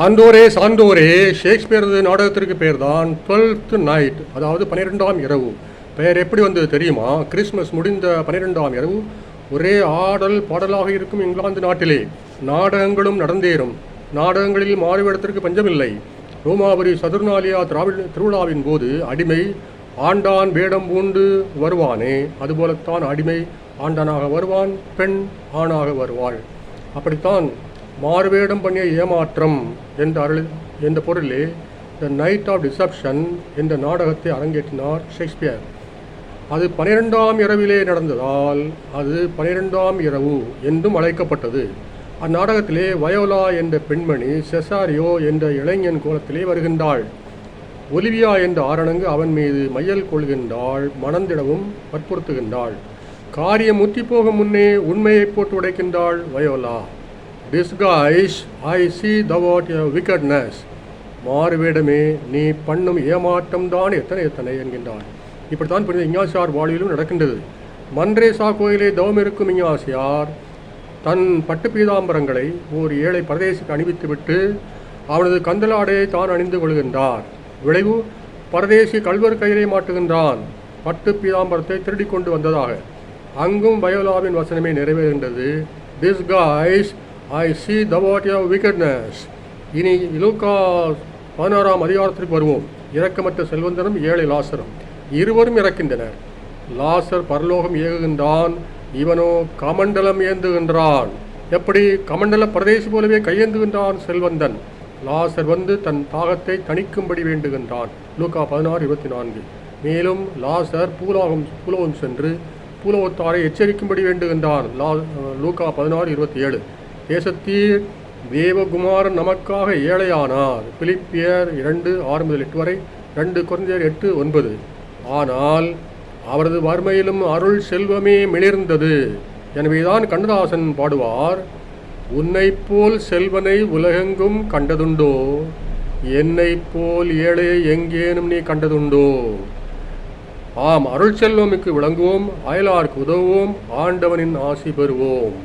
ஆண்டோரே சான்றோரே ஷேக்ஸ்பியரது நாடகத்திற்கு பேர் தான் twelfth night அதாவது பன்னிரெண்டாம் இரவு. பெயர் எப்படி வந்தது தெரியுமா? கிறிஸ்மஸ் முடிந்த பன்னிரெண்டாம் இரவு ஒரே ஆடல் பாடலாக இருக்கும் இங்கிலாந்து நாட்டிலே. நாடகங்களும் நடந்தேறும். நாடகங்களில் மாறுவிடத்திற்கு பஞ்சமில்லை. ரோமாபுரி சதுர்நாளியா திராவிட திருவிழாவின் போது அடிமை ஆண்டான் வேடம் பூண்டு வருவானே. அதுபோலத்தான் அடிமை ஆண்டானாக வருவான் பெண் ஆணாக வருவாள். அப்படித்தான் மாறுவேடம் பண்ணிய ஏமாற்றம் என்ற அருள் என்ற பொருளில் த நைட் ஆஃப் டிசப்ஷன் என்ற நாடகத்தை அரங்கேற்றினார் ஷேக்ஸ்பியர். அது பனிரெண்டாம் இரவிலே நடந்ததால் அது பனிரெண்டாம் இரவு என்றும் அழைக்கப்பட்டது. அந்நாடகத்திலே வயோலா என்ற பெண்மணி செசாரியோ என்ற இளைஞன் கோலத்திலே வருகின்றாள். ஒலிவியா என்ற ஆரணங்கு அவன் மீது மையல் கொள்கின்றாள் மணந்திடவும் வற்புறுத்துகின்றாள். காரியம் முற்றி போகும் முன்னே உண்மையை போட்டு உடைக்கின்றாள் வயோலா. டிஸ்காய்ஸ் ஐ சி தவாட் art a மாறுவேடமே நீ பண்ணும் ஏமாற்றம் தான் எத்தனை எத்தனை என்கின்றான். இப்படித்தான் புனித இஞ்ஞாசியார் வாழ்விலும் நடக்கின்றது. மன்றேசா கோயிலே தவமிருக்கும் இஞ்ஞாசியார் தன் பட்டு பீதாம்பரங்களை ஓர் ஏழை பரதேசிக்கு அணிவித்துவிட்டு அவனது கந்தலாடையை தான் அணிந்து கொள்கின்றார். விளைவு பரதேசி கல்வர் கையிலே மாட்டுகின்றான் பட்டு பீதாம்பரத்தை திருடிக்கொண்டு வந்ததாக. அங்கும் வயோலாவின் வசனமே நிறைவேறுகின்றது. This guys I see the what your இனி லூகா பதினாறாம் அதிகாரத்திற்கு வருவோம். இறக்கமற்ற செல்வந்தனும் ஏழை லாசரும். இருவரும் இறக்கின்றனர். லாசர் பரலோகம் ஏகுகின்றான். இவனோ கமண்டலம் ஏந்துகின்றான். எப்படி? கமண்டல பிரதேசி போலவே கையேந்துகின்றான் செல்வந்தன். லாசர் வந்து தன் தாகத்தை தணிக்கும்படி வேண்டுகின்றான். லூக்கா பதினாறு இருபத்தி நான்கு மேலும் லாசர் பூலோகம் பூலோகம் சென்று பூலோகத்தாரை எச்சரிக்கும்படி வேண்டுகின்றான். லா லூக்கா பதினாறு இருபத்தி ஏழு தேசத்தீர் தேவகுமாரன் நமக்காக ஏழையானார். பிலிப்பியர் இரண்டு ஆறு முதல் எட்டு வரை ரெண்டு குறைஞ்சர் எட்டு ஒன்பது. ஆனால் அவரது வறுமையிலும் அருள் செல்வமே மிளிர்ந்தது. எனவேதான் கண்ணதாசன் பாடுவார் உன்னைப் போல் செல்வனை உலகெங்கும் கண்டதுண்டோ? என்னைப் போல் ஏழையை எங்கேனும் நீ கண்டதுண்டோ? ஆம் அருள் செல்வமிக்கு விளங்குவோம் அயலார்க்கு உதவுவோம் ஆண்டவனின் ஆசி பெறுவோம்.